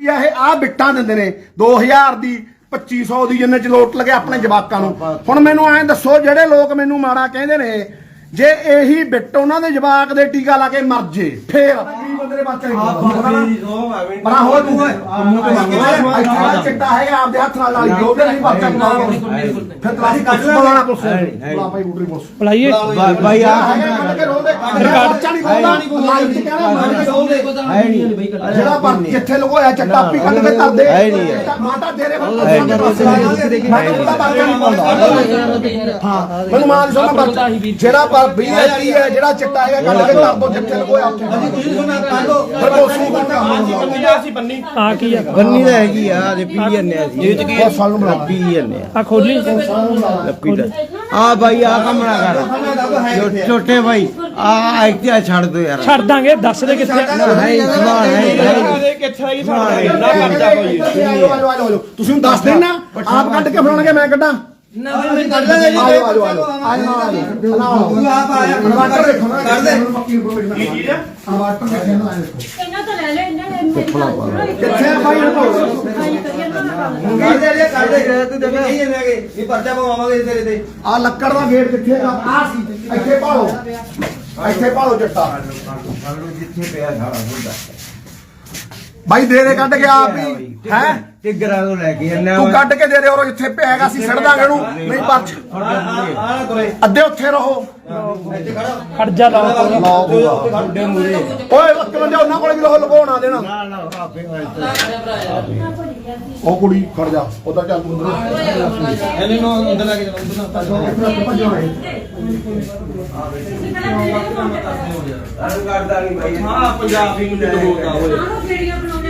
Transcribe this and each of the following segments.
ਵੀ ਇਹ? ਆ ਬਿੱਟਾਂ ਦਿੰਦੇ ਨੇ। 2000 ਦੀ 2500 ਦੀ ਜਿੰਨੇ ਚ ਲੋਟ ਲਗੇ ਆਪਣੇ ਜਵਾਕਾਂ ਨੂੰ। ਹੁਣ ਮੈਨੂੰ ਐਂ ਦੱਸੋ, ਜਿਹੜੇ ਲੋਕ ਮੈਨੂੰ ਮਾੜਾ ਕਹਿੰਦੇ ਨੇ, ਜੇ ਇਹੀ ਬਿੱਟ ਉਹਨਾਂ ਦੇ ਜਵਾਕ ਦੇ ਟੀਕਾ ਲਾ ਕੇ ਮਰ ਜੇ, ਫੇਰ ਬੱਚੇ ਬਣਾ ਹੋ ਤੂੰ ਚਿੱਟਾ ਹੈਗਾ ਆਪਦੇ ਹੱਥ ਨਾਲ ਲਾਈ। ਦੋ ਨਹੀਂ ਬੱਚਾ ਫਿਰ ਤਲਾਸ਼ੀ ਕੱਢ ਲੈਣਾ ਪੁਲਿਸ ਬੁਲਾ ਭਾਈ ਬੁੱਢੀ ਪੁਲਿਸ। ਬੁਲਾਈਏ। ਭਾਈ ਆ ਰਿਕਾਰਡ ਚਾਣੀ ਬੋਲਦਾ ਲਾਈਵ ਚ ਕਹਿਣਾ ਮੰਨ ਕੇ ਬੋਲਦੇ ਹੈ ਨਹੀਂ। ਜਿਹੜਾ ਪਰ ਜਿੱਥੇ ਲਗੋਇਆ ਚੱਟਾ ਪੀ ਕੱਢ ਕੇ ਤਰਦੇ ਹੈ ਨਹੀਂ। ਹੈ। ਮਾਤਾ ਤੇਰੇ ਵੱਲ ਹੈ ਨਹੀਂ। ਮੈਂ ਤਾਂ ਉਹਦਾ ਬਾਰੇ ਨਹੀਂ ਬੋਲਦਾ ਹਾਂ ਮੈਨੂੰ ਮਾਨ ਸੋਨਾ ਬੱਚਾ ਜਿਹੜਾ ਪਰ ਵੀ ਹੈ ਕੀ ਹੈ ਜਿਹੜਾ ਚਿੱਟਾ ਹੈਗਾ ਕੱਢ ਕੇ ਤਰ ਦੋ ਜਿੱਥੇ ਲਗੋਇਆ ਉੱਥੇ ਤੁਸੀਂ ਦੋ ਆ ਕੀ ਆ? ਬੰਨੀ ਤਾਂ ਹੈਗੀ ਆ ਜੇ ਪੀ ਜੰਨੇ ਆ? ਜੀ ਬਹੁਤ ਸਾਲ ਨੂੰ ਬੁਲਾ ਪੀ ਜੰਨੇ ਆ ਆ ਖੋਲੀ ਲੱਪੀ ਦਾ ਆ ਭਾਈ ਆ ਕੰਮ ਨਾ ਕਰ। ਛੋਟੇ ਭਾਈ ਆ ਇੱਥੇ ਛੱਡ ਦੋ ਯਾਰ। ਛੱਡ ਦਾਂਗੇ ਦੱਸ ਦੇ ਕਿੱਥੇ ਆ। ਨਹੀਂ ਸਵਾਲ ਹੈ ਆਜੋ ਆਜੋ ਆਜੋ ਆਜੋ। ਤੁਸੀਂ ਹੁਣ ਦੱਸ ਦੇਣਾ ਆਪ ਕੱਢ ਕੇ ਫੜਾਉਣਗੇ ਮੈਂ ਕੱਢਾਂ। ਇਹਨਾਂ ਤੋਂ ਲੈ ਲੈ ਇਹਨਾਂ ਨੇ ਕਿੱਥੇ ਆ ਭਾਈ ਆ ਆ ਲੱਕੜ ਦਾ ਗੇਟ ਕਿੱਥੇ ਹੈਗਾ ਆ ਸੀ ਇੱਥੇ ਭਾਲੋ ਇੱਥੇ ਭਾਲੋ ਜੱਟਾ ਜਿੱਥੇ ਪਿਆ ਸਾਰਾ ਹੁੰਦਾ ਬਾਈ ਦੇ ਦੇ ਕੱਢ ਕੇ ਆਪ ਹੀ ਹੈ ਟਿਗਰਾ ਤੋਂ ਲੈ ਕੇ ਜੰਨੇ ਤੂੰ ਕੱਢ ਕੇ ਦੇ ਦੇ ਔਰ ਜਿੱਥੇ ਪਿਆ ਹੈਗਾ ਅਸੀਂ ਸੜ ਦਾਂਗੇ ਇਹਨੂੰ ਨਹੀਂ ਪਰਚ ਨਾ ਅੱਧੇ ਉੱਥੇ ਰਹੋ। ਇੱਥੇ ਖੜਾ ਖੜ ਜਾ ਲਾ ਤੁਹਾਡੇ ਮੂਰੇ ਓਏ ਬੰਦੇ ਉਹਨਾਂ ਕੋਲ ਵੀ ਲੋ ਲਗਾਉਣਾ ਦੇਣਾ। ਨਾ ਨਾ ਆਪੇ ਉਹ ਕੁੜੀ ਖੜ ਜਾ ਉਧਰ ਚੱਲ ਤੂੰ ਅੰਦਰ। ਇਹਨੇ ਨੂੰ ਅੰਦਰ ਲੈ ਕੇ ਜਾਣਾ ਅੰਦਰ ਨਾ। ਕਰਦਾ ਨਹੀਂ ਭਾਈ ਹਾਂ ਪੰਜਾਬੀ ਨੂੰ ਜਿੱਦ ਬੋਲਦਾ ਹੋਏ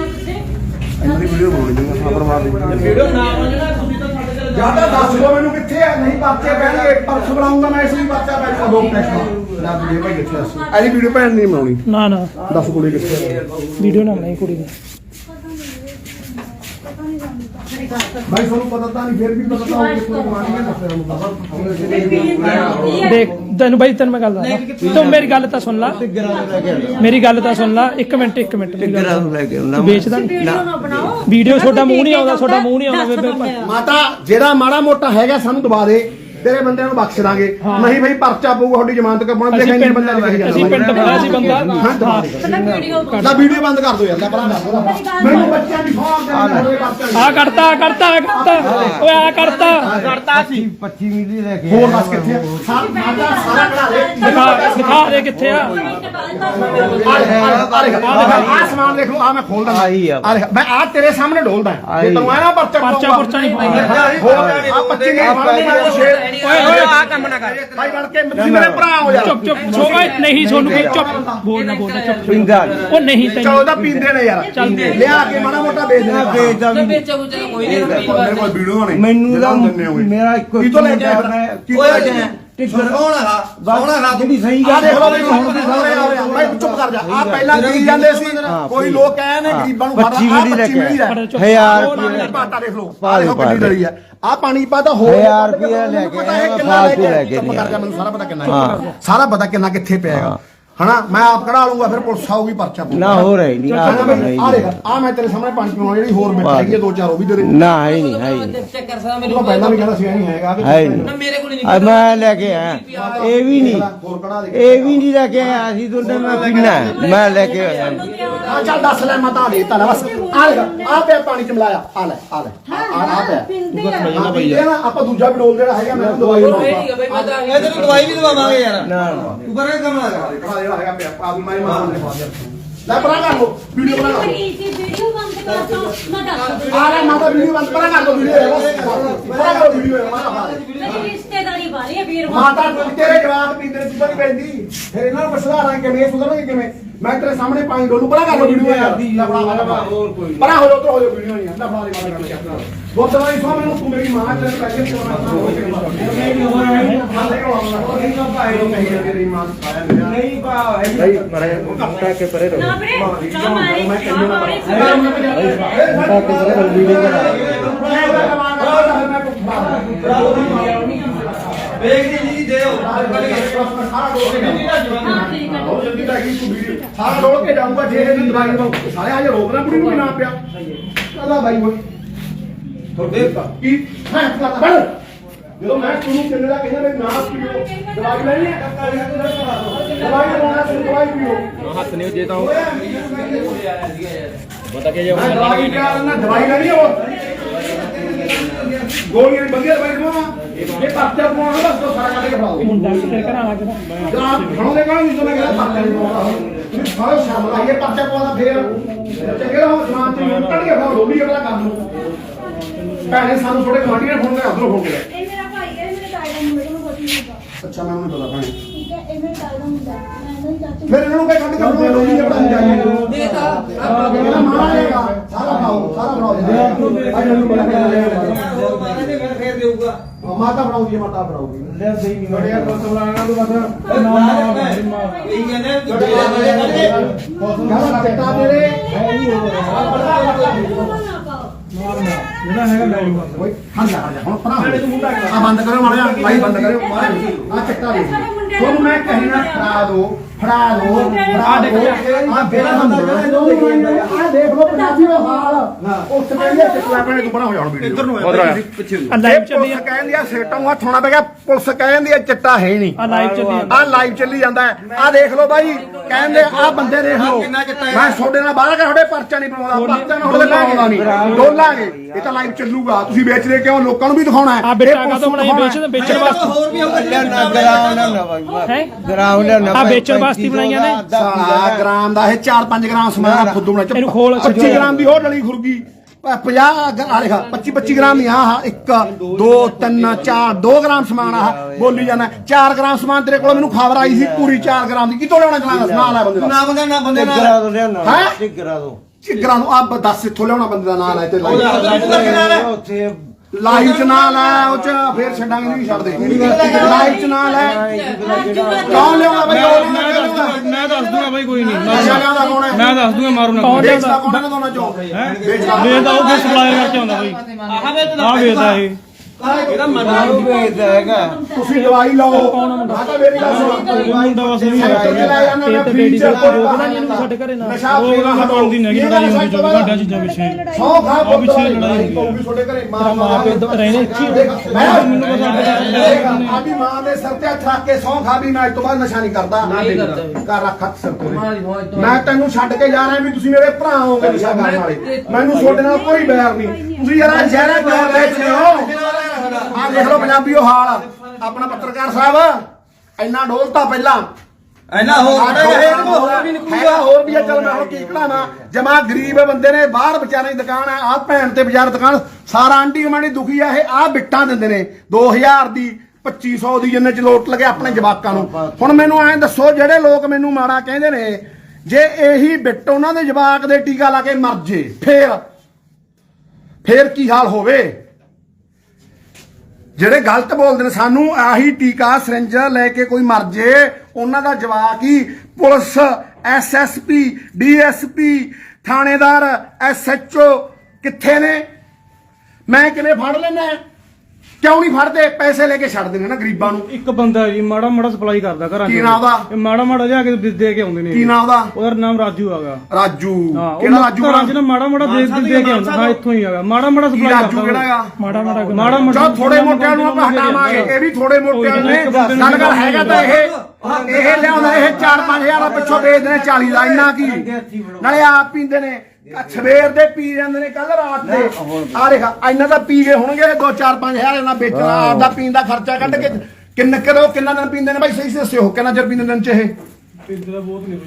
ਆਹ ਵੀਡੀਓ ਬਣਾਉਣੇ ਜਿੰਨਾ ਖਬਰ ਮਾਰ ਦੇ ਵੀਡੀਓ ਨਾ ਬਣਨਾ ਤੁਸੀਂ ਤਾਂ ਸਾਡੇ ਘਰੇ ਜਾਂ ਤਾਂ ਦੱਸ ਦਿਓ ਮੈਨੂੰ ਕਿੱਥੇ ਹੈ ਨਹੀਂ ਪਰਚੇ ਪੈਣਗੇ ਪਰਸ ਬਣਾਉਂਗਾ ਮੈਂ ਇਸ ਲਈ ਪਰਚਾ ਪੈਣਾ। ਦੋ ਟੈਸਟ ਨਾ ਵੀਡੀਓ ਭਾਈ ਕਿੱਥੇ ਅਸੀਂ ਐਨੀ ਵੀਡੀਓ ਭੈਣ ਨਹੀਂ ਬਣਾਉਣੀ। ਨਾ ਨਾ। ਦੱਸ ਕੁੜੀ ਕਿੱਥੇ ਹੈ ਵੀਡੀਓ ਨਾ ਬਣਾਈ ਕੁੜੀ ਦੀ। ਭਾਈ ਤੁਹਾਨੂੰ ਪਤਾ ਤਾਂ ਨਹੀਂ ਫਿਰ ਵੀ ਪਤਾ ਤਾਂ ਹੋਊ ਕਿੱਥੇ ਬਣਾਉਣੀ ਹੈ ਦੇਖ ਤੈਨੂੰ ਬਾਈ ਤੈਨੂੰ ਮੈਂ ਗੱਲ ਦੱਸਦਾ। ਤੂੰ ਮੇਰੀ ਗੱਲ ਤਾਂ ਸੁਣ ਲੈ। ਮੇਰੀ ਗੱਲ ਤਾਂ ਸੁਣ ਲੈ। ਇੱਕ ਮਿੰਟ ਇੱਕ ਮਿੰਟ। ਮੇਰੀ ਗੱਲ ਟਿਗਰਾ ਲੈ ਕੇ ਤੂੰ ਵੇਚਦਾ ਨੀ? ਵੀਡੀਓ ਨਾ ਬਣਾਓ। ਵੀਡੀਓ ਤੁਹਾਡਾ ਮੂੰਹ ਨਹੀਂ ਆਉਂਦਾ ਤੁਹਾਡਾ ਮੂੰਹ ਨਹੀਂ ਆਉਂਦਾ ਮਾਤਾ ਜਿਹੜਾ ਮਾੜਾ ਮੋਟਾ ਹੈਗਾ ਸਾਨੂੰ ਦਵਾ ਦੇ। ਤੇਰੇ ਬੰਦਿਆਂ ਨੂੰ ਬਖਸ਼ ਦਾਂਗੇ। ਨਹੀਂ ਭਾਈ ਪਰਚਾ ਪਊਗਾ ਤੁਹਾਡੀ ਜ਼ਮਾਨਤ ਕਰਵਾਉਣਾ ਦੇਖਾਂਗੇ ਪਿੰਡ ਬੰਦਾ ਲਿਖ ਅਸੀਂ ਪਿੰਡ ਬੜਾ ਸੀ ਬੰਦਾ। ਹਾਂ ਦੇ ਵੀਡੀਓ ਨਾ ਵੀਡੀਓ ਬੰਦ ਕਰ ਦੋ ਯਾਰ ਲੈ ਪਰਾਂ ਦੋ ਮੈਨੂੰ ਬੱਚਿਆਂ ਦੀ ਫੋਨ ਦੇ ਆ ਕਰਤਾ ਆ ਕਰਤਾ ਆ ਕਰਤਾ। ਓਏ ਆ ਕਰਤਾ। ਕਰਤਾ ਸੀ। 25 ਮਿਲੀ ਲੈ ਕੇ ਹੋਰ ਦੱਸ ਕਿੱਥੇ ਆ? ਸਾਰਾ ਕਢਾ ਦੇ। ਦਿਖਾ ਦਿਖਾ ਦੇ ਕਿੱਥੇ ਆ। ਆ ਸਮਾਨ ਦੇਖ ਲਓ ਆ ਮੈਂ ਖੋਲਦਾ। ਆ। ਆ ਮੈਂ ਆ ਤੇਰੇ ਸਾਹਮਣੇ ਢੋਲਦਾ ਜੇ। ਤੈਨੂੰ ਆਇਆ ਪਰਚਾ ਪਰਚਾ ਪੁਰਚਾ ਨਹੀਂ ਪਾਉਂਦਾ ਹੋਰ ਆ 25 ਨਹੀਂ ਫੜਨੀ ਸ਼ੇਰ ਓਏ ਓਏ। ਆ ਕੰਮ ਨਾ ਕਰ। ਭਾਈ ਬਣ ਕੇ ਤੁਸੀਂ ਮੇਰੇ ਭਰਾ ਹੋ ਯਾਰ ਚੁੱਪ ਚੁੱਪ। ਛੋਗਾ ਨਹੀਂ ਸੋਨੂੰ ਕੋਈ ਚੁੱਪ। ਬੋਲਣਾ ਬੋਲਣਾ ਚੁੱਪ। ਪਿੰਦਾ ਉਹ ਨਹੀਂ ਚਲੋ ਤੈਨੂੰ ਤਾਂ ਪੀਂਦੇ ਨੇ ਯਾਰ। ਲਿਆ ਕੇ ਮਾੜਾ ਮੋਟਾ ਵੇਚ ਦੇ। ਵੇਚਦਾ ਵੀ ਨਹੀਂ। ਮੇਰੇ ਕੋਲ ਵੀਡੀਓ ਨਹੀਂ ਮੈਨੂੰ ਤਾਂ ਮੇਰਾ ਇੱਕੋ ਕੀ ਤੋਂ ਲੈ ਕੇ ਆਇਆ? ਮੈਂ ਓਏ ਕੌਣ ਹੈਗਾ? ਕੌਣ ਹੈਗਾ ਜਿਹੜੀ ਸਹੀ ਆ ਗੱਲ ਦੇਖ ਲਓ ਮੈਨੂੰ ਹੁਣ ਸਾਹਮਣੇ ਆ ਰਿਹਾ ਭਾਈ ਚੁੱਪ ਕਰ ਜਾ। ਆ ਪਹਿਲਾਂ ਕੀ ਜਾਂਦੇ ਸੀ? ਕੋਈ ਲੋਕ ਕਹੇ ਨੇ ਗਰੀਬਾਂ ਨੂੰ ਫੜਾ 25 ਮਿਲੀ ਲੈ ਕੇ ਮਿਲੀ ਪਰ ਚੁੱਪ। ਹਜ਼ਾਰ ਉਹ ਰੁਪਏ ਨਾਲ ਪਾਟਾ ਦੇਖ ਲਓ। ਪਾ ਆ ਦੇ, ਦੇਖੋ ਪਾ ਕਿੰਨੀ ਦੇ। ਡਰੀ ਆ ਆ ਪਾਣੀ ਹੋਰ ਲੈ ਕੇ ਪਤਾ ਕਿੰਨਾ ਫਾਲਤੂ ਲੈ ਕੇ ਚੁੱਪ ਨਹੀਂ ਕਰ ਜਾ ਮੈਨੂੰ ਸਾਰਾ ਪਤਾ ਕਿੰਨਾ। ਸਾਰਾ ਪਤਾ ਕਿੰਨਾ ਕਿੱਥੇ ਪਿਆ ਹਨਾ? ਮੈਂ ਆਪ ਕਢਾ ਲੂੰਗਾ ਫਿਰ ਪੁਲਿਸ ਆਊਗੀ ਪਰਚਾ ਪਊਗਾ। ਨਾ ਹੋ ਰਹੀ ਨਹੀਂ ਆ ਆ ਦੇਖ ਆ ਮੈਂ ਤੇਰੇ ਸਾਹਮਣੇ ਪਾਣੀ ਪੀਉਣਾ ਜਿਹੜੀ ਹੋਰ ਮਿੱਠ ਪਾ ਦੇ। ਹੈਗੀ ਆ, ਦੋ ਚਾਰ ਉਹ ਵੀ ਦੇ ਦੇ ਨਾ ਹੈ ਹੀ ਨਹੀਂ ਹੈ ਹੀ ਨਹੀਂ। ਚੈੱਕ ਕਰ ਸਕਦਾ ਤੂੰ ਤਾਂ ਪਹਿਲਾਂ ਵੀ ਕਹਿੰਦਾ ਸੀ ਇਹ ਨਹੀਂ ਹੈਗਾ। ਕਿ ਹੈ ਹੀ ਨਹੀਂ। ਮੇਰੇ ਕੋਲ ਨਹੀਂ ਆ ਮੈਂ ਲੈ ਕੇ ਆਇਆ। ਇਹ ਵੀ ਨਹੀਂ। ਹੋਰ ਕਢਾ ਦੇ। ਇਹ ਵੀ ਨਹੀਂ ਲੈ ਕੇ ਆਇਆ ਸੀ ਦੋਨੇ ਮੈਂ ਪੀਣਾ ਹੈ। ਮੈਂ ਲੈ ਕੇ ਆਇਆ। ਆ ਚੱਲ ਦੱਸ ਲੈ ਮੈਂ ਤਾਂ ਦੇ ਤਾ ਲੈ ਬਸ। ਆ ਲੈ ਆ ਪਿਆ ਪਾਣੀ ਚ ਮਿਲਾਇਆ। ਆ ਲੈ ਆ ਲੈ। ਆ ਆ ਪਿਆ। ਪਿੰਦੇ ਆ। ਹਾਂ ਆ। ਨਾ ਆਪਾਂ ਦੂਜਾ ਵੀ ਡੋਲ ਜਿਹੜਾ ਹੈਗਾ ਮੈਂ ਦਵਾਈ ਇਹ ਲਾਉਂਗਾ ਨਹੀਂ ਬਈ ਮੈਂ ਤਾਂ ਇਹ ਦਵਾਈ ਵੀ ਦਵਾਵਾਂਗੇ ਯਾਰ। ਨਾ ਨਾ। ਤੂੰ ਇਹ ਕੰਮ ਨਾ ਕਰ। ਕਢਾ ਜਿਹੜਾ ਹੈਗਾ ਪਿਆ ਮੈਂ ਮਾਰ ਲੈ ਲੈ ਪਰਾਂ ਕਰ ਲੋ ਵੀਡੀਓ ਬਣਾ ਲਓ ਵੀਡੀਓ ਬੰਦ ਕਰ ਦੋ ਮੈਂ ਦੱਸ ਦਿੰਦੀ ਆ ਲੈ ਮਾਤਾ ਵੀਡੀਓ ਬੰਦ ਪਰਾਂ ਕਰ ਦੋ ਵੀਡੀਓ ਹੈ ਬਸ ਪਰਾਂ ਕਰ ਵੀਡੀਓ ਹੈ ਮਾਤਾ ਪਾ ਦੇ। ਮੇਰੀ ਰਿਸ਼ਤੇਦਾਰੀ ਵਾਲੀ ਹੈ ਵੀਰ ਮਾਤਾ ਤੇਰੇ ਜਵਾਕ ਪੀਂਦੇ ਨੇ ਚੁੱਪ ਨਹੀਂ ਪੈਂਦੀ ਫਿਰ ਇਹਨਾਂ ਨੂੰ ਸੁਧਾਰਾਂ ਕਿਵੇਂ ਸੁਧਰਨਗੇ ਕਿਵੇਂ ਮੈਂ ਤੇਰੇ ਸਾਹਮਣੇ ਪਾਣੀ ਡੋਲੂ ਪਰਾਂ ਕਰ ਲੋ ਵੀਡੀਓ ਯਾਰ ਪਰਾਂ ਹੋ ਜਾ ਉਧਰ ਹੋ ਜਾ ਵੀਡੀਓ ਨਹੀਂ ਲੈ ਫੜਾ ਦੇ ਮਾਤਾ ਕਰ ਬਹੁਤ ਦਵਾਈ ਸੋ ਮੈਨੂੰ ਤੂੰ ਮੇਰੀ ਮਾਂ ਤੇਰੇ ਪੈਸੇ ਨਹੀਂ ਪਾ ਨਾ ਵੀਰੇ ਨਾ ਮਾਰੀ ਨਾ ਮਾਰੀ ਵੇਖ ਜੀ ਜੀ ਦਿਓ ਸਾਰਾ ਡੋਲ ਕੇ ਜਾਊਗਾ ਜੇ ਇਹਨੂੰ ਦਵਾਈ ਦਵਾਉ ਸਾਰੇ ਹਜੇ ਰੋਕਣਾ ਕੁੜੀ ਨੂੰ ਵੀ ਨਾ ਪਿਆ ਚੱਲਾ ਬਾਈ ਹੋਈ ਤੁਹਾਡੇ ਕੀ? ਫੈਸਲਾ ਕਰ ਜਦੋਂ ਮੈਂ ਤੁਹਾਨੂੰ ਕਿੰਨੇ ਦਾ ਕਹਿੰਦਾ ਵੀ ਨਾ ਪੀਓ। ਦਵਾਈ ਲੈਣੀ ਹੈ ਦਵਾਈ ਲੈਣਾ ਤੁਸੀਂ ਦਵਾਈ ਪੀਓ। ਹੱਥ ਨਹੀਂ ਜੇ ਤਾਂ ਮੈਂ ਦਵਾਈ ਪਿਆ ਨਾ ਦਵਾਈ ਲੈਣੀ ਹੈ ਉਹ ਗੋਲੀਆਂ ਦੀ ਬੰਦੀਆਂ ਦਵਾਈ ਦਵਾਵਾਂ ਇਹ ਪਰਚਾ ਪਵਾਉਣਾ ਬਸ ਤੋਂ ਸਾਰਾ ਕੱਢ ਕੇ ਫੜਾਓ ਮੁੰਡਾ ਕਿਤੇ ਘਰਾਂ ਲੱਗਦਾ ਜਨਾਬ ਫੜਾਉਂਦੇ ਕਾਹਨੂੰ ਨਹੀਂ ਤੁਹਾਨੂੰ ਕਹਿੰਦਾ ਪਰਚਾ ਨਹੀਂ ਪਵਾਉਣਾ ਤੁਸੀਂ ਫੜੋ ਸ਼ਾਮ ਲਾਈਏ ਪਰਚਾ ਪਵਾਉਣਾ ਫੇਰ। ਚੰਗੇ ਰਹੋ ਸਮਾਨ ਤੇ ਕੱਢ ਕੇ ਫੜਾਓ ਲੋੜੀ ਅਗਲਾ ਕੰਮ। ਨੂੰ ਭੈਣੇ ਸਾਨੂੰ ਥੋੜੇ ਕਮਾਂਡੀ ਨੇ ਫੋਨ ਕਰ ਉਧਰੋਂ ਫੋਨ ਕਰ ਇਹ ਮੇਰਾ ਭਾਈ ਹੈ ਇਹ ਮੇਰੇ ਤਾਏ ਦਾ ਮੁੰਡਾ ਨੂੰ ਕੁਝ ਨਹੀਂ ਪਤਾ ਅੱਛਾ ਮੈਂ ਉਹਨੂੰ ਪਤਾ ਭੈਣੇ ਠੀਕ ਹੈ ਇਹ ਮੇਰੇ ਤਾਏ ਦਾ ਮੁੰਡਾ ਹੈ। ਮੈਂ ਇਹਨਾਂ ਨੂੰ ਚਾਚੂ ਫਿਰ ਇਹਨਾਂ ਨੂੰ ਕਹੇ ਕੱਢ ਕੇ ਫੜਾਓ ਲੋੜੀ ਦੇ ਪੜਾਈ ਜਾਈਏ ਇਹਦਾ ਮਾਰਾ ਲੇਗਾ ਸਾਰਾ ਖਾਓ ਸਾਰਾ ਬਣਾਓ ਅੱਜ ਮੈਨੂੰ ਬੜਾ ਉਹ ਮਾਰੇ ਨੇ ਫਿਰ ਫੇਰ ਦੇਊਗਾ ਮਾਤਾ ਬਣਾਉਂਦੀ ਹੈ ਮਾਤਾ ਬਣਾਉਂਦੀ ਲੈ ਸਹੀ ਬੜਿਆ ਕੋਲ ਸਵਾਲਾਂ ਨੂੰ ਬਸ ਇਹ ਕਹਿੰਦੇ ਜਿਹੜੇ ਗੱਲ ਚੱਟਾ ਤੇਰੇ ਜਿਹੜਾ ਹੈਗਾ ਲੈ ਲੂਗਾ ਓਏ ਹਟ ਜਾ ਹਟ ਜਾ ਹੁਣ ਪਰਾਂ ਆ ਬੰਦ ਕਰੋ ਮਾੜਾ ਜਿਹਾ ਭਾਈ ਬੰਦ ਕਰਿਓ ਆ ਚੱਟਾ ਦੇ ਤੁਹਾਨੂੰ ਮੈਂ ਕਹਿਣਾ ਫੜਾ ਦੋ ਫੜਾ ਦੋ ਫੜਾ ਦੋ। ਆ ਬੇੜਾ ਬੰਦ ਆ ਦੇਖ ਲੋ ਪੰਜਾਬੀ ਦਾ ਹਾਲ। ਉਸ ਵੇਲੇ ਚੱਟਾ ਆਪਣੇ ਤੋਂ ਬਣਾ ਹੋ ਜਾਣ ਵੀਡੀਓ। ਇੱਧਰ ਨੂੰ ਉਧਰ ਆ। ਪਿੱਛੇ ਨੂੰ। ਆ ਲਾਈਵ ਚੱਲੀ ਪੁਲਿਸ ਕਹਿੰਦੀ ਆ ਸੇਟਾਂ ਨੂੰ ਹੱਥ ਹੋਣਾ ਪੈ ਗਿਆ ਪੁਲਿਸ ਕਹਿੰਦੀ ਆ ਚਿੱਟਾ ਹੈ ਨਹੀਂ। ਆ ਲਾਈਵ ਚੱਲੀ ਆ ਲਾਈਵ ਚੱਲੀ ਜਾਂਦਾ ਹੈ। ਆ ਦੇਖ ਲਓ ਬਾਈ ਕਹਿੰਦੇ ਆ ਬੰਦੇ ਦੇਖ ਹੈ? ਮੈਂ ਤੁਹਾਡੇ ਨਾਲ ਬਾਹਰ ਕੇ ਤੁਹਾਡੇ ਪਰਚਾ ਨਹੀਂ ਪਵਾਉਂਦਾ ਪਰਚਾ ਨਾਲ ਤੁਹਾਡੇ ਪਾਉਂਦਾ ਨਹੀਂ। ਡੋਲਾਂਗੇ। ਇਹ ਤਾਂ ਲਾਈਵ ਚੱਲੂਗਾ। ਤੁਸੀਂ ਵੇਚਦੇ ਕਿਉਂ? ਲੋਕਾਂ ਨੂੰ ਵੀ ਦਿਖਾਉਣਾ ਹੈ। ਆ ਬੇਟਾ ਕਾਹਤੋਂ ਬਣਾਈ ਵੇਚਣ ਵੇਚਣ ਵਾਸਤੇ। ਹੋਰ ਵੀ ਲਿਆਉਣਾ ਗਰਾਮ ਲਿਆਉਣਾ ਬਾਈ ਹੈ? ਗਰਾਮ ਲਿਆਉਣਾ ਆ ਵੇਚਣ ਵਾਸਤੇ ਬਣਾਈਆਂ ਨੇ। ਸਾਲਾ ਗ੍ਰਾਮ ਦਾ ਇਹ 4-5 ਗ੍ਰਾਮ ਸਮਾਨ ਆ ਫੁੱਦੂ ਬਣਾ। ਇਹਨੂੰ ਖੋਲ 25 ਗ੍ਰਾਮ ਦੀ ਹੋਰ ਡਲੀ ਖੁਰਗੀ 50 ਆ ਲਿਖਾ 25 25 ਗ੍ਰਾਮ ਦੀ ਆਹ 1 2 3 4 2 ਗ੍ਰਾਮ ਸਮਾਨ ਆ ਬੋਲੀ ਜਾਣਾ 4 ਗ੍ਰਾਮ ਸਮਾਨ ਤੇਰੇ ਕੋਲ ਮੈਨੂੰ ਖਬਰ ਆਈ ਸੀ ਪੂਰੀ 4 ਗ੍ਰਾਮ ਦੀ। ਕਿਤੋਂ ਲਿਆਉਣਾ ਚਲਾਣਾ ਸੁਣਾ ਲੈ ਬੰਦੇ ਦਾ। ਨਾ ਬੰਦਾ ਨਾ ਬੰਦੇ ਨਾਲ ਹੈਂ? ਟਿਕਰਾ ਦੋ। ਚਿਗਰਾਂ ਨੂੰ ਆ ਦੱਸ ਇੱਥੋਂ ਲਿਆਉਣਾ ਬੰਦੇ ਦਾ ਨਾਂ ਲੈ ਤੇ ਲਾਈ ਉੱਥੇ ਲਾਈਵ ਚ ਨਾਂ ਲੈ? ਉਹ ਚ ਫੇਰ ਛੱਡਾਂਗੇ ਨਹੀਂ ਛੱਡਦੇ। ਲਾਈਵ ਚ ਨਾਂ ਲੈ। ਕੌਣ ਲਿਆਉਣਾ ਬਈ? ਉਹ ਮੈਂ ਦੱਸ ਦੂੰਗਾ ਬਾਈ ਕੋਈ ਨਹੀਂ। ਨਸ਼ਾ ਲਿਆਉਂਦਾ ਕੌਣ ਹੈ? ਮੈਂ ਦੱਸ ਦੂੰਗਾ ਮਾਰੂ ਨਾ ਕੌਣ ਵੇਚਦਾ ਕੌਣ ਹੈ ਦੋਨਾਂ ਚੋਂ? ਵੇਚਦਾ ਵੇਚਦਾ ਉਹ ਸਪਲਾਇਰ ਕਰਕੇ ਆਉਂਦਾ ਬਾਈ? ਆ ਵੇਚਦਾ ਇਹ। ਮਾਰੂ ਵੇਚਦਾ ਹੈਗਾ। ਤੁਸੀਂ ਦਵਾਈ ਲਓ। ਕੌਣ ਮੁੰਡਾ ਤਾਂ ਮੇਰੀ ਗੱਲ ਸੁਣ। ਇਹ ਮੁੰਡਾ ਬਸ ਨਹੀਂ ਸਾਈਕਲ ਤੇ ਲੈ ਜਾਂਦਾ ਮੈਂ ਤੇ ਫ੍ਰੀ ਬੇੜੀ ਚ ਦੇ ਉੱਤੇ ਕੋਈ ਰੋਕਣਾ ਨਹੀਂ ਇਹਨੂੰ ਸਾਡੇ ਘਰੇ ਨਾ। ਨਸ਼ਾ ਉਹ ਫੇਰਾ ਨਾ ਹਟਾਉਂਦੀ ਨਹੀਂ ਲੜਾਈ ਹੁੰਦੀ ਜੋ ਵੱਡਾ ਚੀਜ਼ਾਂ ਪਿੱਛੇ ਸੌ ਖਾ ਆ। ਪਿੱਛੇ ਲੜਾਈ ਹੁੰਦੀ ਪਊਗੀ ਤੁਹਾਡੇ ਘਰੇ ਤੇਰਾ ਮਾਂ ਰਹਿਣੇ ਇੱਥੇ ਮੈਨੂੰ ਪਤਾ ਦੇ ਸਿਰ ਤੇ ਹੱਥ ਰੱਖ ਕੇ ਸੌ ਖਾ ਵੀ ਮੈਂ ਅੱਜ ਤੋਂ ਬਾਅਦ ਨਸ਼ਾ ਨਹੀਂ ਕਰਦਾ। ਕਰ ਰੱਖ ਹੱਥ ਸਿਰ ਤੇ। ਮੈਂ ਤੈਨੂੰ ਛੱਡ ਕੇ ਜਾ ਰਿਹਾ ਵੀ ਤੁਸੀਂ ਮੇਰੇ ਭਰਾ ਹੋਗੇ ਨਸ਼ਾ ਕਰਨ ਵਾਲੇ। ਮੈਨੂੰ ਤੁਹਾਡੇ ਨਾਲ ਕੋਈ ਬੈਰ ਨਹੀਂ। ਤੁਸੀਂ ਯਾਰ ਜ਼ਹਿਰਾ ਕਿਉਂ ਵੇਚਦੇ ਹੋ। ਆ ਦੇਖ ਲਓ ਪੰਜਾਬੀਓ ਹਾਲ ਆਪਣਾ ਪੱਤਰਕਾਰ ਸਾਹਿਬ ਇੰਨਾ ਡੋਲਤਾ ਪਹਿਲਾਂ। ਐਨਾ ਹੋਰ ਹੋਰ ਵੀ ਨਿਕਲੂਗਾ ਹੋਰ ਵੀ ਆ, ਚੱਲ ਮੈਂ ਹੁਣ ਕੀ ਕਢਾਵਾਂ ਜਮਾ ਗਰੀਬ ਬੰਦੇ ਨੇ ਬਾਹਰ ਵਿਚਾਰੇ ਦੀ ਦੁਕਾਨ ਆ ਆ ਭੈਣ ਤੇ ਬਾਜ਼ਾਰ ਦੁਕਾਨ ਸਾਰਾ ਆਂਟੀ ਕਮਾਣੀ ਦੁਖੀ ਆ ਇਹ ਆ ਬਿੱਟਾਂ ਦਿੰਦੇ ਨੇ। 2000 ਦੀ 2500 ਦੀ ਜਿੰਨੇ ਚ ਲੋਟ ਲਗੇ ਆਪਣੇ ਜਵਾਕਾਂ ਨੂੰ। ਹੁਣ ਮੈਨੂੰ ਐਂ ਦੱਸੋ ਜਿਹੜੇ ਲੋਕ ਮੈਨੂੰ ਮਾੜਾ ਕਹਿੰਦੇ ਨੇ ਜੇ ਇਹੀ ਬਿੱਟ ਉਹਨਾਂ ਦੇ ਜਵਾਕ ਦੇ ਟੀਕਾ ਲਾ ਕੇ ਮਰ ਜੇ ਫੇਰ ਫੇਰ ਕੀ ਹਾਲ ਹੋਵੇ? ਜਿਹੜੇ ਗਲਤ ਬੋਲਦੇ ਨੇ, ਸਾਨੂੰ ਆਹੀ ਟੀਕਾ, ਸਿਰੰਜ ਲੈ ਕੇ ਕੋਈ ਮਰ ਜੇ, ਉਹਨਾਂ ਦਾ ਜਵਾਬ ਕੀ ਪੁਲਿਸ ਐਸਐਸਪੀ ਡੀਐਸਪੀ ਥਾਣੇਦਾਰ ਐਸਐਚਓ ਕਿੱਥੇ ਨੇ? ਮੈਂ ਕਿਵੇਂ ਫੜ ਲੈਣਾ ਕਿਉਂ ਨਹੀਂ ਫੜਦੇ ਪੈਸੇ ਲੈ ਕੇ ਛੱਡਦੇ ਨੇ ਨਾ ਗਰੀਬਾਂ ਨੂੰ ਇੱਕ ਬੰਦਾ ਜੀ ਮਾੜਾ ਮਾੜਾ ਸਪਲਾਈ ਕਰਦਾ ਘਰਾਂ 'ਚ ਕੀ ਨਾਮ ਉਹਦਾ? ਇਹ ਮਾੜਾ ਮਾੜਾ ਜਾ ਕੇ ਦੇ- ਦੇ ਕੇ ਆਉਂਦੇ ਨੇ ਕੀ ਨਾਮ ਉਹਦਾ ਉਹਦਾ ਨਾਮ ਰਾਜੂ ਹੈਗਾ ਰਾਜੂ ਹਾਂ ਉਹ ਕਿਹੜਾ ਰਾਜੂ ਘਰਾਂ 'ਚ ਨਾ ਮਾੜਾ ਮਾੜਾ ਦੇ ਦੇ- ਦੇ ਕੇ ਆਉਂਦਾ ਹਾਂ ਇੱਥੋਂ ਹੀ ਹੈਗਾ ਮਾੜਾ ਮਾੜਾ ਕੀ ਸਪਲਾਈ ਰਾਜੂ ਕਿਹੜਾ ਹੈਗਾ ਮਾੜਾ ਮਾੜਾ। ਮਾੜਾ ਮਾੜਾ ਚਲ ਥੋੜੇ ਮੋਟਿਆਂ ਨੂੰ ਆਪਾਂ ਹਟਾਵਾਂਗੇ ਇਹ ਵੀ ਥੋੜੇ ਮੋਟਿਆਂ ਨੇ ਗੱਲ ਕਰ ਹੈਗਾ ਤਾਂ ਇਹ ਇਹ ਲਿਆਉਂਦਾ ਇਹ 4-5000 ਦਾ ਪਿੱਛੋਂ ਵੇਚਦੇ ਨੇ 40 ਦਾ ਇੰਨਾ ਕੀ ਨਾਲੇ ਆਪ ਪੀਂਦੇ ਨੇ ਸਵੇਰ ਦੇ ਪੀ ਜਾਂਦੇ ਨੇ ਕੱਲ ਰਾਤ ਦੇ। ਆ ਦੇਖ ਇੰਨਾ ਤਾਂ ਪੀ ਗਏ ਹੋਣਗੇ 2-4-5000 ਇਹਨਾਂ ਵੇਚਣਾ ਆਪ ਦਾ ਪੀਣ ਦਾ ਖਰਚਾ ਕੱਢ ਕੇ ਕਿੰਨਾ ਕਰੋ ਕਿੰਨਾ ਦਿਨ ਪੀਂਦੇ ਨੇ ਬਾਈ? ਸਹੀ ਦੱਸਿਓ ਕਿੰਨਾ ਚਿਰ ਪੀਂਦੇ ਨੇ ਦਿਨ ਚ ਇਹ?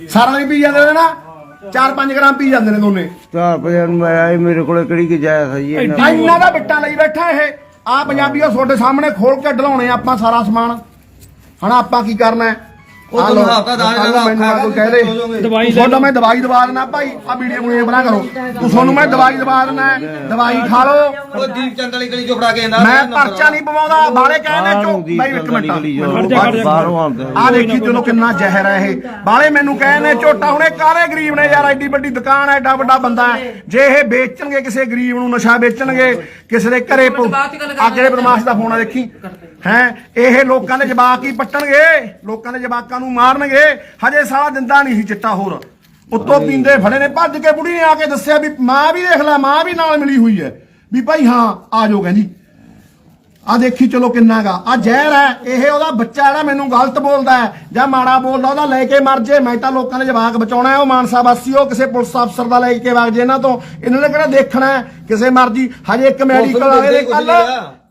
ਸਾਰਾ ਦਿਨ ਪੀ ਜਾਂਦੇ ਨੇ ਨਾ? 4-5 ਗ੍ਰਾਮ ਪੀ ਜਾਂਦੇ ਨੇ ਦੋਨੇ। ਚਾਰ ਪੰਜਾਹ ਨੂੰ ਮੈਂ ਆਈ ਮੇਰੇ ਕੋਲੇ ਕਿਹੜੀ ਕਿ ਜਾਇਆ ਸਹੀ ਹੈ ਇਹਨਾਂ ਦਾ ਬਿੱਟਾ ਲਈ ਬੈਠਾ ਇਹ। ਆ ਪੰਜਾਬੀਓ ਤੁਹਾਡੇ ਸਾਹਮਣੇ ਖੋਲ ਕੇ ਢਲਾਉਣੇ ਆਪਾਂ ਸਾਰਾ ਸਮਾਨ। ਹਣਾ ਆਪਾਂ ਕੀ ਕਰਨਾ ਹੈ? ਉਹ ਤੁਹਾਨੂੰ ਹਫ਼ਤਾ ਦਾ ਕੋਈ ਕਹਿ ਦੇ। ਦਵਾਈ ਲੈ ਤੁਹਾਡਾ ਮੈਂ ਦਵਾਈ ਦਵਾ ਦੇਣਾ ਭਾਈ ਆ ਵੀਡੀਓ ਬੁਣੀਆਂ ਬਣਾ ਕਰੋ। ਤੂੰ ਤੁਹਾਨੂੰ ਮੈਂ ਦਵਾਈ ਦਵਾ ਦੇਣਾ ਹੈ, ਦਵਾਈ ਖਾ ਲਓ। ਉਹ ਦੀਪ ਚੰਦ ਵਾਲੀ ਗਲੀ ਚੋਂ ਫੜਾ ਕੇ ਜਾਂਦਾ ਮੈਂ ਪਰਚਾ ਨਹੀਂ ਪਵਾਉਂਦਾ ਬਾਲੇ ਕਹਿੰਦੇ ਚੋ ਬਾਈ ਇੱਕ ਮਿੰਟ। ਬਾਹਰੋਂ ਆਉਂਦੇ ਆ ਦੇਖੀ ਤੈਨੂੰ ਕਿੰਨਾ ਜ਼ਹਿਰ ਹੈ ਇਹ। ਬਾਲੇ ਮੈਨੂੰ ਕਹਿੰਦੇ ਝੋਟਾ ਹੁਣੇ ਕਾਲੇ ਗਰੀਬ ਨੇ ਯਾਰ ਐਡੀ ਵੱਡੀ ਦੁਕਾਨ ਹੈ ਐਡਾ ਵੱਡਾ ਬੰਦਾ ਹੈ। ਜੇ ਇਹ ਵੇਚਣਗੇ ਕਿਸੇ ਗਰੀਬ ਨੂੰ ਨਸ਼ਾ ਵੇਚਣਗੇ ਕਿਸੇ ਦੇ ਘਰੇ ਪੁ- ਆ ਕਿਹੜੇ ਬਦਮਾਸ਼ ਦਾ ਫੋਨ ਆ ਦੇਖੀ। ਹੈ ਇਹ ਲੋਕਾਂ ਦੇ ਜਵਾਕ ਹੀ ਪੱਟਣਗੇ। ਲੋਕਾਂ ਦੇ ਜਵਾਕਾਂ ਨੂੰ ਮਾਰਨਗੇ। ਹਜੇ ਸਾਲਾ ਦਿੰਦਾ ਨਹੀਂ ਸੀ ਚਿੱਟਾ ਹੋਰ। ਉੱਤੋਂ ਪੀਂਦੇ ਫੜੇ ਨੇ। ਭੱਜ ਕੇ ਬੁੜੀ ਨੇ ਆ ਕੇ ਦੱਸਿਆ ਵੀ ਮਾਂ ਵੀ ਦੇਖ ਲੈ ਮਾਂ ਵੀ ਨਾਲ ਮਿਲੀ ਹੋਈ ਹੈ। ਵੀ ਭਾਈ ਹਾਂ ਆ ਜਾਓ ਕਹਿੰਦੀ। ਆ ਦੇਖੀ ਚਲੋ ਕਿੰਨਾਗਾ ਆ ਜ਼ਹਿਰ ਹੈ ਇਹ ਉਹਦਾ ਬੱਚਾ ਜਿਹੜਾ ਮੈਨੂੰ ਗਲਤ ਬੋਲਦਾ ਹੈ ਜਾਂ ਮਾੜਾ ਬੋਲਦਾ ਉਹਦਾ ਲੈ ਕੇ ਮਰ ਜੇ। ਮੈਂ ਤਾਂ ਲੋਕਾਂ ਦੇ ਜਵਾਕ ਬਚਾਉਣਾ ਹੈ ਉਹ ਮਾਨਸਾ ਵਾਸੀ ਉਹ ਕਿਸੇ ਪੁਲਿਸ ਅਫਸਰ ਦਾ ਲੈ ਕੇ ਵਗ ਜੇ ਇਹਨਾਂ ਤੋਂ। ਇਹਨਾਂ ਨੇ ਕਿਹੜਾ ਦੇਖਣਾ ਕਿਸੇ ਮਰਜ਼ੀ ਹਜੇ ਇੱਕ ਮੈਡੀਕਲ ਵਾਲੇ ਦੇ ਕੁਛ ਕੱਲ।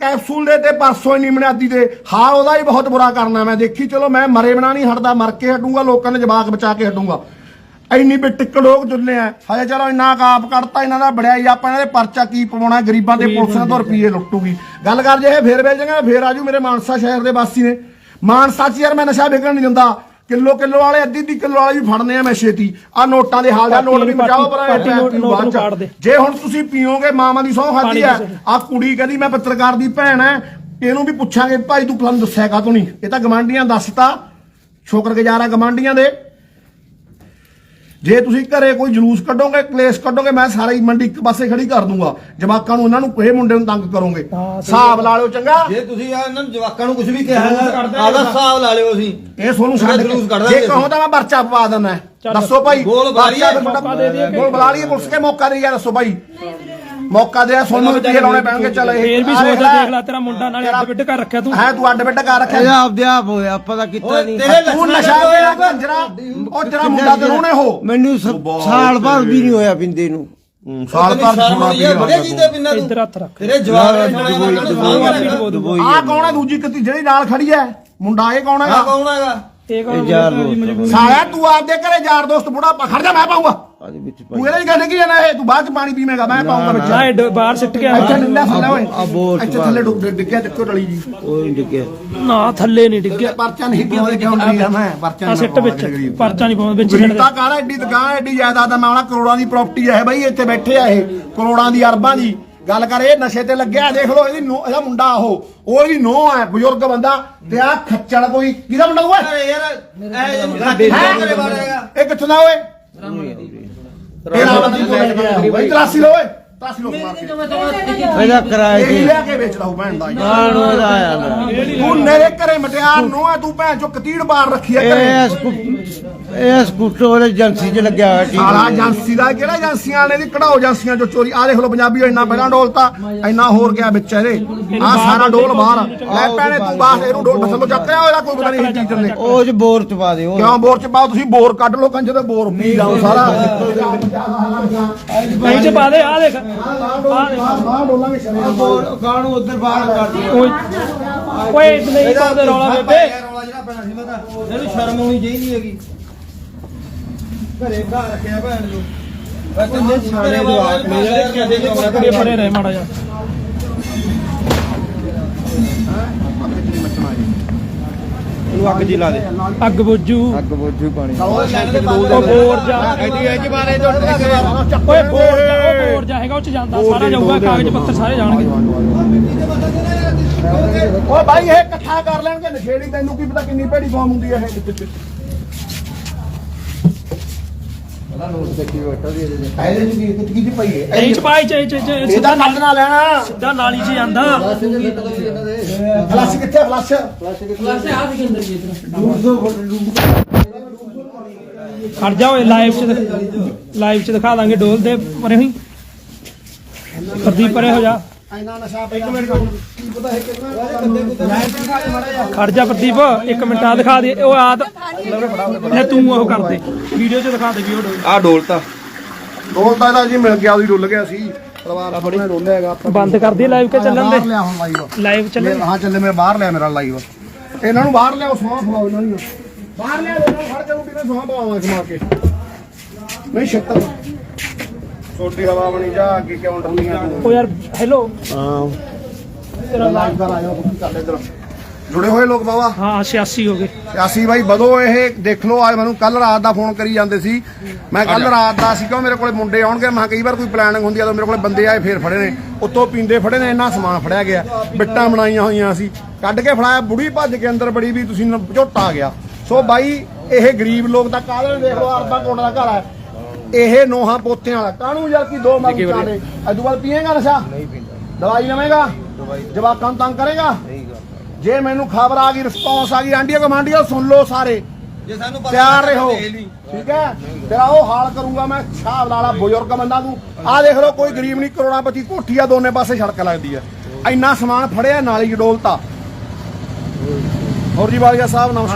ਕੈਪਸੂਲ ਦੇ ਤੇ ਪਰਸੋਂ ਹੀ ਨਿਮਣਾਦੀ ਦੇ। ਹਾਂ ਉਹਦਾ ਹੀ ਬਹੁਤ ਬੁਰਾ ਕਰਨਾ ਮੈਂ। ਦੇਖੀ ਚਲੋ ਮੈਂ ਮਰੇ ਬਣਾ ਨਹੀਂ ਹਟਦਾ ਮਰ ਕੇ ਹਟੂੰਗਾ ਲੋਕਾਂ ਦੇ ਜਵਾਕ ਬਚਾ ਕੇ ਹਟੂੰਗਾ। ਇੰਨੀ ਵੀ ਟਿੱਕ ਲੋਕ ਜੁੱਲੇ ਆ। ਹਜੇ ਚਲੋ ਇੰਨਾ ਕਾਪ ਕੱਢਤਾ ਇਹਨਾਂ ਦਾ ਬੜਿਆ ਹੀ ਆਪਾਂ ਇਹਨਾਂ ਦੇ ਪਰਚਾ ਕੀ ਪਵਾਉਣਾ? ਗਰੀਬਾਂ ਦੇ ਪੁਲਿਸ ਤੋਂ ਰੁਪਏ ਲੁੱਟੂਗੀ। ਗੱਲ ਕਰ ਜੇ ਇਹ ਫੇਰ ਵੇਚ ਜਾਂਗੇ ਫੇਰ ਆਜੂ ਮੇਰੇ ਮਾਨਸਾ ਸ਼ਹਿਰ ਦੇ ਵਾਸੀ ਨੇ। ਮਾਨਸਾ ਚ ਯਾਰ ਮੈਂ ਨਸ਼ਾ ਵਿਕਣ ਨਹੀਂ ਦਿੰਦਾ। ਕਿਲੋ ਕਿਲੋ ਵਾਲੇ ਅੱਧੀ ਅੱਧੀ ਕਿਲੋ ਵਾਲੇ ਵੀ ਫੜਨੇ ਆ ਮੈਂ ਛੇਤੀ। ਆ ਨੋਟਾਂ ਦੇ ਹਾਲ ਦਾ ਨੋਟ ਵੀ ਬਚਾਓ ਪਰ ਦੇ। ਜੇ ਹੁਣ ਤੁਸੀਂ ਪੀਓਗੇ ਮਾਮਾ ਦੀ ਸਹੁੰ ਖਾਦੀ ਆ ਆ ਕੁੜੀ ਕਹਿੰਦੀ ਮੈਂ ਪੱਤਰਕਾਰ ਦੀ ਭੈਣ ਐ ਇਹਨੂੰ ਵੀ ਪੁੱਛਾਂਗੇ ਭਾਈ ਤੂੰ ਤੁਹਾਨੂੰ ਦੱਸਿਆ ਕਾ ਨਹੀਂ? ਇਹ ਤਾਂ ਗਵਾਂਡੀਆਂ ਦੱਸਤਾ। ਸ਼ੁਕਰਗੁਜ਼ਾਰ ਆ ਗਵਾਂਡੀਆਂ ਦੇ। ਜੇ ਤੁਸੀਂ ਘਰੇ ਕੋਈ ਜਲੂਸ ਕੱਢੋਗੇ ਕਲੇਸ਼ ਕੱਢੋਗੇ ਮੈਂ ਸਾਰੀ ਮੰਡੀ ਇੱਕ ਪਾਸੇ ਖੜੀ ਕਰ ਦੂੰਗਾ। ਜਵਾਕਾਂ ਨੂੰ ਇਹਨਾਂ ਨੂੰ ਇਹ ਮੁੰਡੇ ਨੂੰ ਤੰਗ ਕਰੋਗੇ। ਹਿਸਾਬ ਲਾ ਲਿਓ ਚੰਗਾ। ਜੇ ਤੁਸੀਂ ਆ ਇਹਨਾਂ ਨੂੰ ਜਵਾਕਾਂ ਨੂੰ ਕੁਝ ਵੀ ਕਿਹਾ ਆਦਾ ਹਿਸਾਬ ਲਾ ਲਿਓ ਅਸੀਂ ਇਹ ਸੋਨੂੰ ਛੱਡ ਜੇ ਕਹੋ ਤਾਂ ਮੈਂ ਪਰਚਾ ਪਵਾ ਦਿੰਦਾ। ਦੱਸੋ ਭਾਈ। ਬੋਲ ਬੁਲਾ ਲਈਏ। ਪੁਲਿਸ ਕੇ ਮੌਕਾ ਦੇ ਯਾਰ ਦੱਸੋ ਭਾਈ। ਮੌਕਾ ਦੇ ਸੋਨੂੰ ਵੀ ਪੀਏ ਲਾਉਣੇ ਪੈਣਗੇ? ਚੱਲ ਇਹ ਫੇਰ ਵੀ ਸੋਚਦਾ ਦੇਖ ਲੈ। ਤੇਰਾ ਮੁੰਡਾ ਨਾਲੇ ਅੱਡ ਬਿੱਡ ਕਰ ਰੱਖਿਆ ਤੂੰ। ਹੈ ਤੂੰ ਅੱਡ ਬਿੱਡ ਕਰ ਰੱਖਿਆ। ਇਹਦਾ ਆਪਦੇ ਆਪ ਹੋਇਆ ਆਪਾਂ ਤਾਂ ਕੀਤਾ ਨਹੀਂ। ਤੇਰੇ ਤੂੰ ਨਸ਼ਾ ਹੋਇਆ ਪਿਆ ਕੰਜਰਾ ਉਹ ਤੇਰਾ ਮੁੰਡਾ ਤੇ ਰੋਣੇ ਹੋ। ਮੈਨੂੰ ਸਾਲ ਭਰ ਵੀ ਨਹੀਂ ਹੋਇਆ ਪਿੰਦੇ ਨੂੰ। ਸਾਲ ਭਰ ਆਉਂਦੀ ਹੈ ਬੜੇ ਕੀਤੇ ਪਿੰਨਾ ਇੱਧਰ ਤੂੰ ਹੱਥ ਰੱਖ। ਤੇਰੇ ਜਵਾਬ ਆਹ ਕੌਣ ਹੈ ਦੂਜੀ ਕੱਤੀ ਜਿਹੜੀ ਨਾਲ ਖੜੀ ਹੈ? ਮੁੰਡਾ ਇਹ ਕੌਣ ਆ ਹੈਗਾ ਕੌਣ ਹੈਗਾ? ਇਹ ਕੌਣ ਸਾਲਿਆ ਤੂੰ ਆਪਦੇ ਘਰੇ ਯਾਰ ਦੋਸਤ ਬੁੜਾ ਖੜ ਜਾ ਮੈਂ ਪਾਉਂਗਾ ਆਦੇ ਵਿੱਚ ਤੂੰ ਇਹਦੇ ਗੱਲ ਕੀ ਜਾਣਾ ਇਹ? ਤੂੰ ਬਾਅਦ ਚ ਪਾਣੀ ਪੀਵੇਂਗਾ ਮੈਂ ਪਾਉਂਗਾ ਵਿੱਚ ਨਾ। ਇਹ ਡ- ਬਾਹਰ ਸਿੱਟ ਕੇ ਇੱਥੇ ਆਇਆ ਡੰਡਾ ਥੱਲੇ ਆ ਓਏ ਬੋਰ ਚ ਇੱਥੇ ਥੱਲੇ ਡੁੱਬ ਡਿੱਗਿਆ ਚੱਕੋ ਡਲੀ ਜੀ। ਉਹ ਨਹੀਂ ਡਿੱਗਿਆ। ਨਾ ਥੱਲੇ ਨਹੀਂ ਡਿੱਗਿਆ। ਪਰਚਾ ਨਹੀਂ ਕਿਉਂ ਕਿਉਂ ਡਰੀ ਆ ਮੈਂ ਪਰਚਾ ਆ ਨਹੀਂ ਸਿੱਟ ਵਿੱਚ ਪਰਚਾ ਨਹੀਂ ਪਾਉਂਦਾ ਵਿੱਚ ਗਰੀਬ ਤਾਂ ਕਾਹਦਾ ਐਡੀ ਦੁਕਾਨ ਐਡੀ ਜਾਇਦਾਦ ਦਾ ਮਾਮਲਾ ਕਰੋੜਾਂ ਦੀ ਪ੍ਰਾਪਰਟੀ ਹੈ ਬਈ ਇੱਥੇ ਬੈਠੇ ਆ ਇਹ ਕਰੋੜਾਂ ਦੀ ਅਰਬਾਂ ਦੀ। ਗੱਲ ਕਰ ਇਹ ਨਸ਼ੇ ਤੇ ਲੱਗਿਆ ਦੇਖ ਲਓ ਇਹਦੀ ਨੋ ਇਹਦਾ ਮੁੰਡਾ ਉਹ ਉਹ ਇਹਦੀ ਨੋ ਹੈ ਬਜ਼ੁਰਗ ਬੰਦਾ ਤੇ ਆ ਖੱਚੜ ਕੋਈ ਕਿਹਦਾ ਮੁੰਡਾ ਅਰੇ ਯਾਰ ਇਹ ਕਿੱਥੋਂ ਦਾ ਓਏ? ਇਹ ਰਾਵਤੀ ਤੋਂ ਲੈ ਕੇ ਆਇਆ ਓਏ। ਤਲਾਸੀ ਲੋ ਮਾਰ ਕੇ ਪਹਿਲਾਂ ਕਿਰਾਏ ਇਹ ਤੇ ਲਿਆ ਕੇ ਵੇਚਦਾ ਉਹ ਭੈਣ ਦਾ ਯਾਰ। ਆਣ ਉਹਦਾ ਆਇਆ ਨਾ ਤੂੰ ਮੇਰੇ ਘਰੇ ਮਟਿਆਰ ਨੋ ਹੈ ਤੂੰ ਭੈਣ ਚੋ ਕਤੀੜ ਬਾਰ ਰੱਖੀ ਹੈ ਘਰੇ। ਇਹ ਸਕੂ ਇਹ ਸਕੂਟਰ ਵਾਲੇ ਏਜੰਸੀ 'ਚ ਲੱਗਿਆ ਹੋਇਆ ਸਾਲਾ ਠੀਕ ਏਜੰਸੀ ਦਾ ਕਿਹੜਾ ਏਜੰਸੀਆਂ ਨੇ ਦੀ? ਕਢਾਓ ਏਜੰਸੀਆਂ ਜੋ ਚੋਰੀ। ਆ ਦੇਖ ਪੰਜਾਬੀ ਇੰਨਾ ਪਹਿਲਾਂ ਡੋਲਤਾ ਇੰਨਾ ਹੋਰ ਗਿਆ ਵਿੱਚ ਇਹਦੇ। ਆ ਸਾਰਾ ਡੋਲ ਬਾਹਰ। ਲੈ ਪੈਣੇ ਤੂੰ ਬਾਹਰ ਇਹਨੂੰ ਡੋਲ ਥੱਲੋਂ ਚੱਕਿਆ ਹੋਇਆ ਕੋਈ ਪਤਾ ਨਹੀਂ ਇਹ ਚੀਜ਼ ਨੇ ਉਹ 'ਚ ਬੋਰ ਚ ਪਾ ਦੇ ਉਹ। ਕਿਉਂ ਬੋਰ ਚ ਪਾਓ ਤੁਸੀਂ ਬੋਰ ਕੱਢ ਲਓ ਕੰਜ ਤੇ ਬੋਰ ਪੀ ਜਾਓ ਸਾਰਾ। ਨਹੀਂ ਚ ਪਾ ਦੇ ਆ ਦੇਖ। ਬਾਹਰ ਡੋਲਾਂਗੇ ਸ਼ਰੇ ਬੋਰ ਗਾਣੂ ਉਧਰ ਬਾਹਰ ਕਰ ਦੇ ਓਏ ਓਏ ਨਹੀਂ ਪਾਉਂਦੇ ਰੌਲਾ ਬੇਬੇ ਰੌਲਾ ਜਿਹੜਾ ਪੈਣਾ ਸੀ ਪਤਾ ਇਹਨੂੰ ਸ਼ਰਮ ਆਉਣੀ ਚਾਹੀਦੀ ਹੈਗੀ ਘਰੇ ਭਰਾ ਰੱਖਿਆ ਭੈਣ ਨੂੰ ਵੈਸੇ ਨੇ ਛਾਣੇ ਜਵਾਕ ਨੇ ਜਿਹੜੇ ਕਿਹਦੇ ਇਹ ਪਰੇ ਰਹਿ ਮਾੜਾ ਜਾ ਇਹਨੂੰ ਅੱਗ ਜੀ ਲਾ ਦੇ ਅੱਗ ਬੁੱਝੂ। ਅੱਗ ਬੋਝੂ ਪਾਣੀ। ਉਹ ਬੋਰ ਜਾ। ਐਡੀ ਐਜ ਬਾਰੇ ਤੋਂ ਓਏ ਬੋਰ ਜਾ ਉਹ ਬੋਰ ਜਾ ਹੈਗਾ ਉਹ ਚ ਜਾਂਦਾ ਸਾਰਾ ਜਾਊਗਾ ਕਾਗਜ਼ ਪੱਤਰ ਸਾਰੇ ਜਾਣਗੇ। ਓ ਭਾਈ ਇਹ ਇਕੱਠਾ ਕਰ ਲੈਣਗੇ ਨਸ਼ੇੜੀ ਤੈਨੂੰ ਕੀ ਪਤਾ ਕਿੰਨੀ ਭੇੜੀ ਕੌਮ ਹੁੰਦੀ ਹੈ ਇਹ। ਇਹਦੇ ਚ ਕੀ ਕੀ ਦੀ ਪਈ ਹੈ? ਨਹੀਂ ਚ ਪਾਈ ਚ ਚ ਸਿੱਧਾ ਕੱਢ ਨਾ ਲੈਣਾ। ਸਿੱਧਾ ਨਾਲੀ ਚ ਜਾਂਦਾ ਫਲਸ਼ ਕਿੱਥੇ ਫਲਸ਼? ਖੜ ਜਾ ਓਏ ਲਾਈਵ ਚ ਲਾਈਵ ਚ ਦਿਖਾ ਦਾਂਗੇ ਡੋਲ ਦੇ ਪਰੇ ਹੋਈ। ਪ੍ਰਦੀਪ ਪਰੇ ਹੋ ਜਾ। ਇੰਨਾ ਨਸ਼ਾ ਇੱਕ ਮਿੰਟ ਕੀ ਪਤਾ ਹੈ? ਕਿੰਨਾ ਖੜ ਜਾ। ਪ੍ਰਦੀਪ ਇੱਕ ਮਿੰਟ ਆ ਦਿਖਾ ਦੇ। ਉਹ ਆ ਲੈ ਤੂੰ ਉਹ ਕਰ ਦੇ। ਵੀਡੀਓ ਚ ਦਿਖਾ ਦੇ ਵੀ ਉਹ ਡੋਲ ਆ ਡੋਲਤਾ। ਡੋਲਦਾ ਇਹਦਾ ਜੀ ਮਿਲ ਗਿਆ ਉਹਦੀ ਡੁੱਲ ਗਿਆ ਸੀ। ਪਰਿਵਾਰ ਆਪਣੇ ਡੋਲਿਆ ਹੈਗਾ ਆਪਾਂ ਬੰਦ ਕਰ ਦੇ ਲਾਈਵ ਕੇ ਚੱਲਣ ਦੇ। ਲਿਆ ਹੁਣ ਲਾਈਵ ਲਾਈਵ ਚੱਲਣ ਹਾਂ ਚੱਲੇ ਮੈਂ ਬਾਹਰ ਲਿਆ ਮੇਰਾ ਲਾਈਵ ਇਹਨਾਂ ਨੂੰ ਬਾਹਰ ਲਿਆਓ ਸੌਂ ਖਵਾਓ ਇਹਨਾਂ ਨੂੰ। ਬਾਹਰ ਲਿਆ ਦੇ ਫੜ ਕੇ ਰੋਟੀ ਨਾਲ ਸੌਂ ਪਵਾਵਾਂ ਸਮਾ ਕੇ। ਨਹੀਂ ਛੱਤਰ। ਛੋਟੀ ਹਵਾ ਬਣੀ ਜਾ ਅੱਗੇ ਕਿਉਂ ਤੂੰ? ਉਹ ਯਾਰ ਹੈਲੋ ਹਾਂ। ਤੇਰਾ ਲਾਈਵ ਕਰ ਆਇਓ ਕਰ ਇਧਰ ਜੁੜੇ ਹੋਏ ਲੋਕ ਬਾਵਾ ਹਾਂ 86 ਹੋ ਗਏ। ਸਿਆਸੀ ਬਾਈ ਬਦੋ ਇਹ ਦੇਖ ਲਓ ਅੱਜ ਮੈਨੂੰ ਕੱਲ ਰਾਤ ਦਾ ਫੋਨ ਕਰੀ ਜਾਂਦੇ ਸੀ। ਮੈਂ ਕੱਲ ਰਾਤ ਦਾ ਸੀ ਕਿਉਂ ਮੇਰੇ ਕੋਲੇ ਮੁੰਡੇ ਆਉਣਗੇ? ਮੈਂ ਕਿਹਾ ਕਈ ਵਾਰ ਕੋਈ ਪਲਾਨਿੰਗ ਹੁੰਦੀ ਆ ਤਾਂ ਮੇਰੇ ਕੋਲੇ ਬੰਦੇ ਆਏ ਫੇਰ ਫੜੇ ਨੇ। ਉੱਤੋਂ ਪੀਂਦੇ ਫੜੇ ਨੇ ਇੰਨਾ ਸਮਾਨ ਫੜਿਆ ਗਿਆ। ਬਿੱਟਾਂ ਬਣਾਈਆਂ ਹੋਈਆਂ ਸੀ। ਕੱਢ ਕੇ ਫੜਾਇਆ ਬੁੜੀ ਭੱਜ ਕੇ ਅੰਦਰ ਬੜੀ ਵੀ ਤੁਸੀਂ ਨ- ਝੋਟਾ ਆ ਗਿਆ। ਸੋ ਬਾਈ ਇਹ ਗਰੀਬ ਲੋਕ ਤਾਂ ਕਾਹਦੇ ਨੂੰ ਦੇਖ ਲਓ ਅਰਬਾਂ ਕੋਟ ਦਾ ਘਰ ਹੈ ਇਹ ਨੋਹਾਂ ਪੋਤਿਆਂ ਵਾਲਾ। ਕਾਹਨੂੰ ਯਾਰ ਕੀ ਦੋ ਮਰ ਚਾੜੇ ਅਦੂ ਬਾਅਦ ਪੀਏਗਾ ਨਸ਼ਾ? ਨਹੀਂ ਪੀਂਦਾ। ਦਵਾਈ ਲਵੇਂਗਾ? ਜਵਾਕਾਂ ਨੂੰ ਤੰਗ ਕਰੇਗਾ? ਜੇ ਮੈਨੂੰ ਖਬਰ ਆ ਗਈ ਰਿਸਪੌਂਸ ਆ ਗਈ ਆਂਡੀਓ ਕਮਾਂਡੀਓ ਸੁਣ ਲਓ ਸਾਰੇ। ਜੇ ਸਾਨੂੰ ਤਿਆਰ ਰਹੋ। ਠੀਕ ਹੈ? ਤੇਰਾ ਉਹ ਹਾਲ ਕਰੂੰਗਾ ਮੈਂ ਛਾਬ ਲਾਲਾ ਬਜ਼ੁਰਗ ਬੰਦਾ ਤੂੰ। ਆ ਦੇਖ ਲਓ ਕੋਈ ਗਰੀਬ ਨਹੀਂ ਕਰੋੜਾਪਤੀ ਕੋਠੀ ਆ ਦੋਨੇ ਪਾਸੇ ਸੜਕ ਲੱਗਦੀ ਆ ਇੰਨਾ ਸਮਾਨ ਫੜਿਆ ਨਾਲ ਹੀ ਡੋਲਤਾ। ਹੋਰ ਜੀ ਵਾਲੀਆ ਸਾਹਿਬ ਨਮਸਕਾਰ